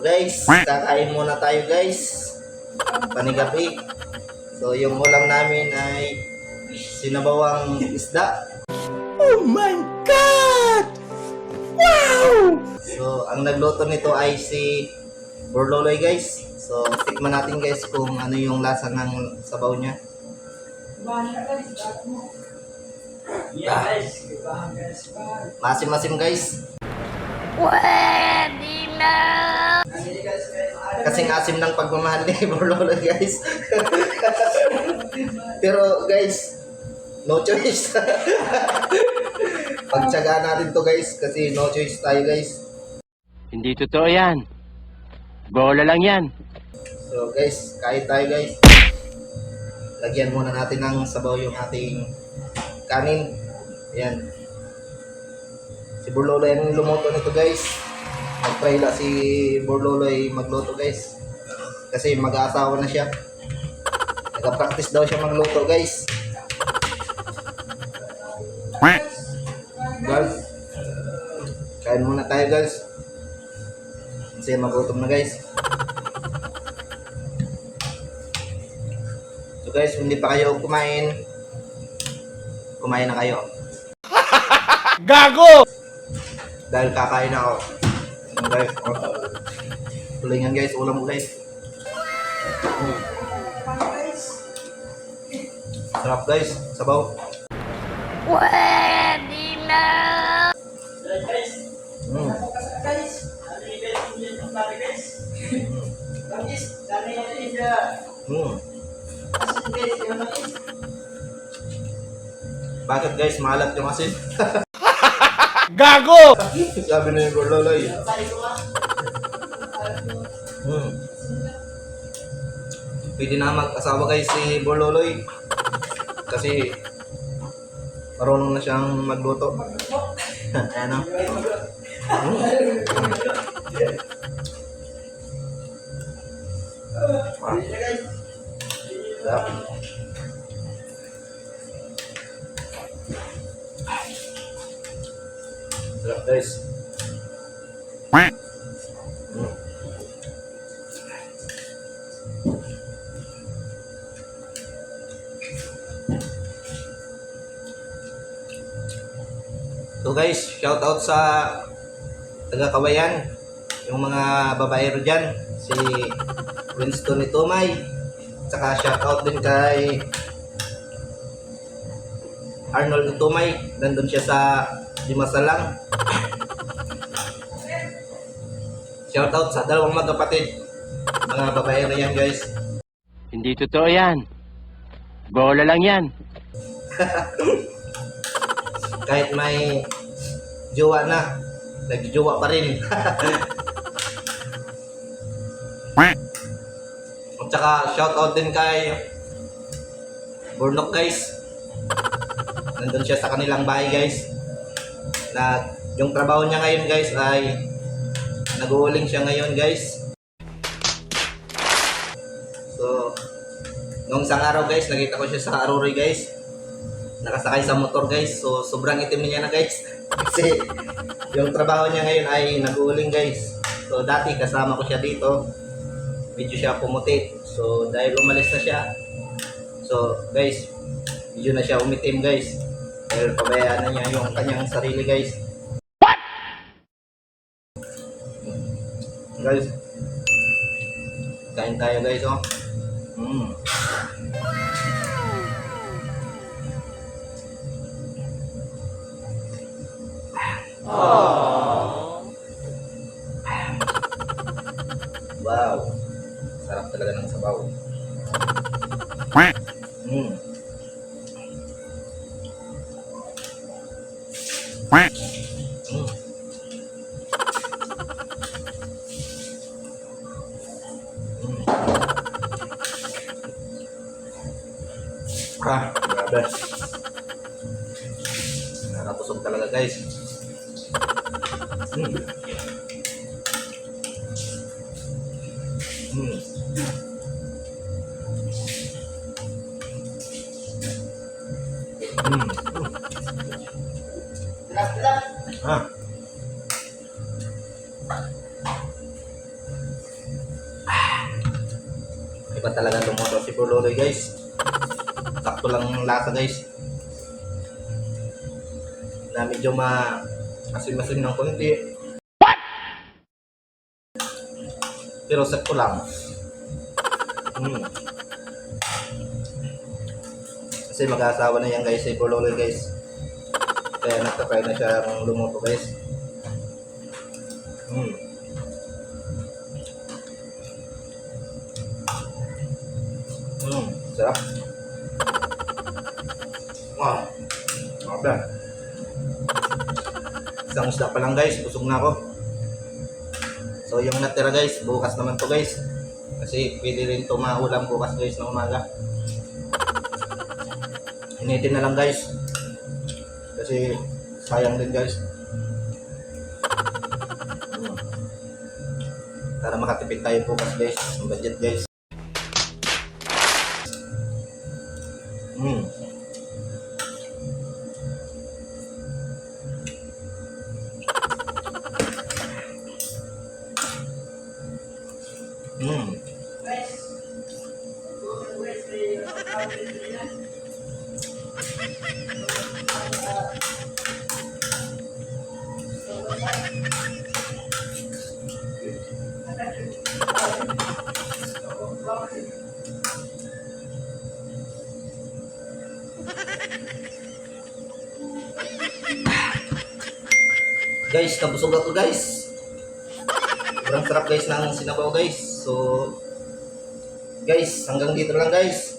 So guys, kakain muna tayo guys. Panigapi. So yung ulam namin ay sinabawang isda. Oh my God! Wow! So ang nagluto nito ay si Borloloy guys. So tikman natin guys kung ano yung lasa ng sabaw niya. Masim-masim guys. Pwede na! Kasing asim ng pagmamahal ni Borlolo guys. Pero guys, no choice. Pagtsagaan natin to guys kasi no choice tayo guys. Hindi totoo yan. Bola lang yan. So guys, kain tayo guys. Lagyan muna natin ng sabaw yung ating kanin. Ayan. Si Borlolo yung lumoto nito guys. Lang si Borlolo ay magluto guys. Kasi mag-aasawa na siya. Nag-practice daw siya magluto guys. Guys, kain muna tayo guys. Kasi magutom na guys. So guys, kung hindi pa kayo kumain, kumain na kayo. Gago! Dahil kakain ako. Guys, oh. tulingan guys, ulam mo guys. Sarap guys, sabaw. Pwede na! Mm. Mm. Bakit guys, malat yung asin? Gago! Sabi na yung Gorloloy. Hmm. Pwede na mag-asawa guys si Borloloy. Kasi marunong na siyang magluto. Ayan o. Hmm. Ah. Sarap guys. Hmm. So guys, shout out sa taga Kawayan, yung mga babaero dyan, si Winston Itumay, saka shout out din kay Arnold Itumay, nandun siya sa Dimasalang. Shout out sa dalawang magkapatid, mga babaero yan guys. Hindi totoo yan. Bola lang yan. kahit may jowa na, nagjowa pa rin. At saka shoutout din kay Burnok guys. Nandun siya sa kanilang bahay guys. Na yung trabaho niya ngayon guys ay nag-uuling siya ngayon guys. So, nung isang araw guys, nakita ko siya sa Arory guys nakasakay sa motor guys. So sobrang itim niya na guys. Kasi yung trabaho niya ngayon ay nag-uuling guys. So dati kasama ko siya dito. Medyo siya pumuti. So dahil umalis na siya. So guys, medyo na siya umitim guys. Dahil pabayaan na niya yung kanyang sarili guys. What? Guys, kain tayo guys oh. Mm. Wow. Sarap talaga ng sabaw. Mm. Ah, grabe. Nakakapusog talaga guys. Mm. Ha? Ah. Iba talaga lumoto si Buloy guys. Sakto lang yung lasa guys. Na medyo ma asim-asim ng konti. What? Pero sakto lang. Hmm. Kasi mag-asawa na yan guys eh, si Buloy guys. Kaya nagtatry na siya ng lumuto guys. Mm. Mm, sarap. Wow. Grabe. Isang isda pa lang guys, busog na ako. So yung natira guys, bukas naman to guys. Kasi pwede rin to maulam bukas guys ng umaga. Initin na lang guys. Kasi sayang din guys. Para makatipid tayo bukas guys. Ang budget guys. Hmm. Hmm. Guys, nabusog ako guys. Sobrang sarap guys ng sinabaw guys. So, guys, hanggang dito lang guys.